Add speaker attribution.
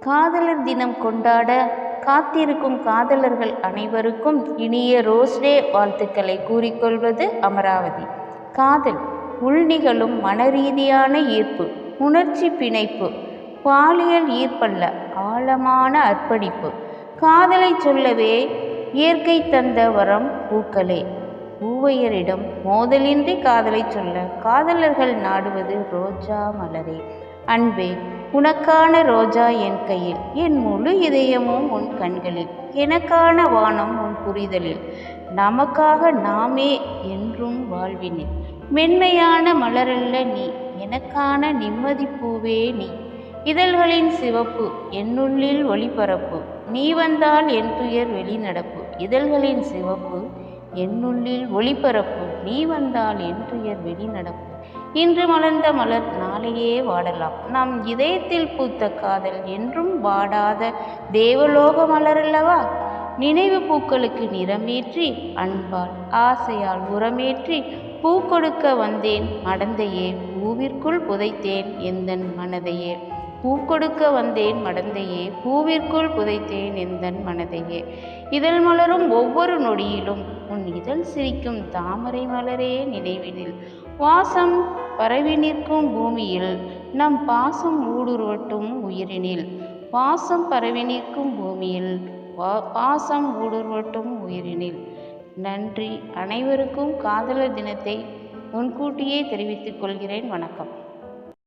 Speaker 1: காதலர் தினம் கொண்டாட காத்திருக்கும் காதலர்கள் அனைவருக்கும் இனிய ரோஸ் டே வாழ்த்துக்களை கூறிக்கொள்வது அமராவதி. காதல் உள்நிகழும் மனரீதியான ஈர்ப்பு உணர்ச்சி பிணைப்பு பாலியல் ஈர்ப்பல்ல ஆழமான அர்ப்பணிப்பு. காதலை சொல்லவே இயற்கை தந்த வரம் பூக்களே. பூவையரிடம் மோதலின்றி காதலை சொல்ல காதலர்கள் நாடுவது ரோஜா மலரே. அன்பே உனக்கான ரோஜா என் கையில் என் முழு இதயமும் உன் கண்களில் எனக்கான வானம் உன் புரிதலில். நமக்காக நாமே என்றும் வாழ்வினில். மென்மையான மலரல்ல நீ எனக்கான நிம்மதி பூவே நீ. இதழ்களின் சிவப்பு என்னுள்ளில் ஒளிபரப்பு. நீ வந்தால் என் துயர் வெளிநடப்பு. இதழ்களின் சிவப்பு என்னுள்ளில் ஒளிபரப்பு நீ வந்தால் என்றுயர் வெளி நடக்கும். இன்று மலர்ந்த மலர் நாளையே வாடலாம். நம் இதயத்தில் பூத்த காதல் என்றும் வாடாத தேவலோக மலரல்லவா? நினைவு பூக்களுக்கு நிறமேற்றி அன்பால் ஆசையால் உரமேற்றி பூ கொடுக்க வந்தேன். மடந்தையே பூவிற்குள் புதைத்தேன். எந்தன் மனதையே பூ கொடுக்க வந்தேன் மடந்தையே பூவிற்குள் புதைத்தேன் எந்தன் மனதையே. இதழ் மலரும் ஒவ்வொரு நொடியிலும் உன் இதழ் சிரிக்கும் தாமரை மலரே நினைவினில். வாசம் பரவி நிற்கும் பூமியில் நம் பாசம் ஊடுருவட்டும் உயிரினில். பாசம் பரவி நிற்கும் பூமியில் வா பாசம் ஊடுருவட்டும் உயிரினில். நன்றி. அனைவருக்கும் காதலர் தினத்தை முன்கூட்டியே தெரிவித்துக் கொள்கிறேன். வணக்கம்.